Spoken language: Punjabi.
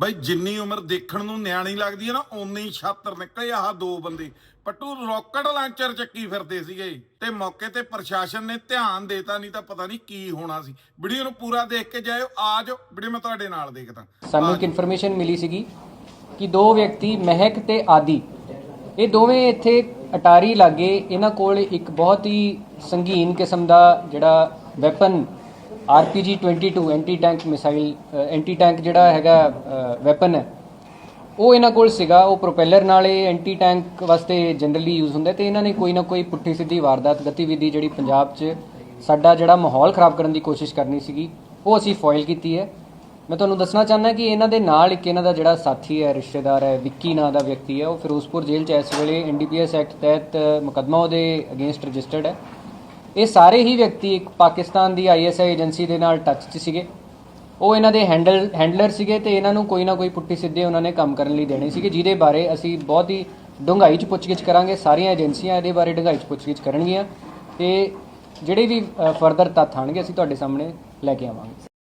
ਬਈ ਜਿੰਨੀ ਉਮਰ ਦੇਖਣ ਨੂੰ ਨਿਆਣੀ ਲੱਗਦੀ ਹੈ ਨਾ, ਓਨੀ ਹੀ ਛਾਤਰ ਨਿਕਲੇ ਆਹ ਦੋ ਬੰਦੇ। ਪੱਟੂ ਰੌਕਟ ਲਾਂਚਰ ਚੱਕੀ ਫਿਰਦੇ ਸੀਗੇ। ਤੇ ਮੌਕੇ ਤੇ ਪ੍ਰਸ਼ਾਸਨ ਨੇ ਧਿਆਨ ਦੇਤਾ, ਨਹੀਂ ਤਾਂ ਪਤਾ ਨਹੀਂ ਕੀ ਹੋਣਾ ਸੀ। ਵੀਡੀਓ ਨੂੰ ਪੂਰਾ ਦੇਖ ਕੇ ਜਾਇਓ। ਆ ਜਾਓ, ਵੀਡੀਓ ਮੈਂ ਤੁਹਾਡੇ ਨਾਲ ਦੇਖਦਾ। ਸਾਨੂੰ ਇੱਕ ਇਨਫੋਰਮੇਸ਼ਨ ਮਿਲੀ ਸੀਗੀ ਕਿ ਦੋ ਵਿਅਕਤੀ, ਮਹਿਕ ਤੇ ਆਦੀ, ਇਹ ਦੋਵੇਂ ਇੱਥੇ ਅਟਾਰੀ ਲਾਗੇ, ਇਹਨਾਂ ਕੋਲ ਇੱਕ ਬਹੁਤ ਹੀ ਸੰਗੀਨ ਕਿਸਮ ਦਾ ਜਿਹੜਾ weapon RPG 22 anti tank missile anti tank ਜਿਹੜਾ ਹੈਗਾ ਵੈਪਨ ਹੈ, ਉਹ ਇਹਨਾਂ ਕੋਲ ਸੀਗਾ, ਉਹ ਪ੍ਰੋਪੈਲਰ ਨਾਲ ਇਹ ਐਂਟੀ ਟੈਂਕ ਵਾਸਤੇ ਜਨਰਲੀ ਯੂਜ਼ ਹੁੰਦਾ ਤੇ ਇਹਨਾਂ ਨੇ ਕੋਈ ਨਾ ਕੋਈ ਪੁੱਠੀ ਸਿੱਧੀ ਵਾਰਦਾਤ ਗਤੀਵਿਧੀ ਜਿਹੜੀ ਪੰਜਾਬ 'ਚ ਸਾਡਾ ਜਿਹੜਾ ਮਾਹੌਲ ਖਰਾਬ ਕਰਨ ਦੀ ਕੋਸ਼ਿਸ਼ ਕਰਨੀ ਸੀਗੀ, ਉਹ ਅਸੀਂ ਫੋਇਲ ਕੀਤੀ ਹੈ। ਮੈਂ ਤੁਹਾਨੂੰ ਦੱਸਣਾ ਚਾਹੁੰਦਾ ਕਿ ਇਹਨਾਂ ਦੇ ਨਾਲ ਇੱਕ ਇਹਨਾਂ ਦਾ ਜਿਹੜਾ ਸਾਥੀ ਹੈ, ਰਿਸ਼ਤੇਦਾਰ ਹੈ, ਵਿੱਕੀ ਨਾਂ ਦਾ ਵਿਅਕਤੀ ਹੈ, ਉਹ ਫਿਰੋਜ਼ਪੁਰ ਜੇਲ੍ਹ 'ਚ ਇਸ ਵੇਲੇ ਐਨਡੀਪੀਐਸ ਐਕਟ ਤਹਿਤ ਮੁਕੱਦਮਾ ਉਹਦੇ ਅਗੇਂਸਟ ਰਜਿਸਟਰਡ ਹੈ। ਇਹ ਸਾਰੇ ਹੀ ਵਿਅਕਤੀ ਇੱਕ ਪਾਕਿਸਤਾਨ ਦੀ ਆਈਐਸਆਈ ਏਜੰਸੀ ਦੇ ਨਾਲ ਟੱਚ 'ਚ ਸੀਗੇ। ਉਹ ਇਹਨਾਂ ਦੇ ਹੈਂਡਲ ਹੈਂਡਲਰ ਸੀਗੇ ਤੇ ਇਹਨਾਂ ਨੂੰ ਕੋਈ ਨਾ ਕੋਈ ਪੁੱਠੀ ਸਿੱਧੇ ਉਹਨਾਂ ਨੇ ਕੰਮ ਕਰਨ ਲਈ ਦੇਣੇ ਸੀਗੇ, ਜਿਹਦੇ ਬਾਰੇ ਅਸੀਂ ਬਹੁਤ ਹੀ ਡੂੰਘਾਈ 'ਚ ਪੁੱਛਗਿੱਛ ਕਰਾਂਗੇ, ਸਾਰੀਆਂ ਏਜੰਸੀਆਂ ਇਹਦੇ ਬਾਰੇ ਡੂੰਘਾਈ 'ਚ ਪੁੱਛਗਿੱਛ ਕਰਨਗੀਆਂ ਤੇ ਜਿਹੜੇ ਵੀ ਫਰਦਰ ਤੱਥ ਆਣਗੇ ਅਸੀਂ ਤੁਹਾਡੇ ਸਾਹਮਣੇ ਲੈ ਕੇ ਆਵਾਂਗੇ।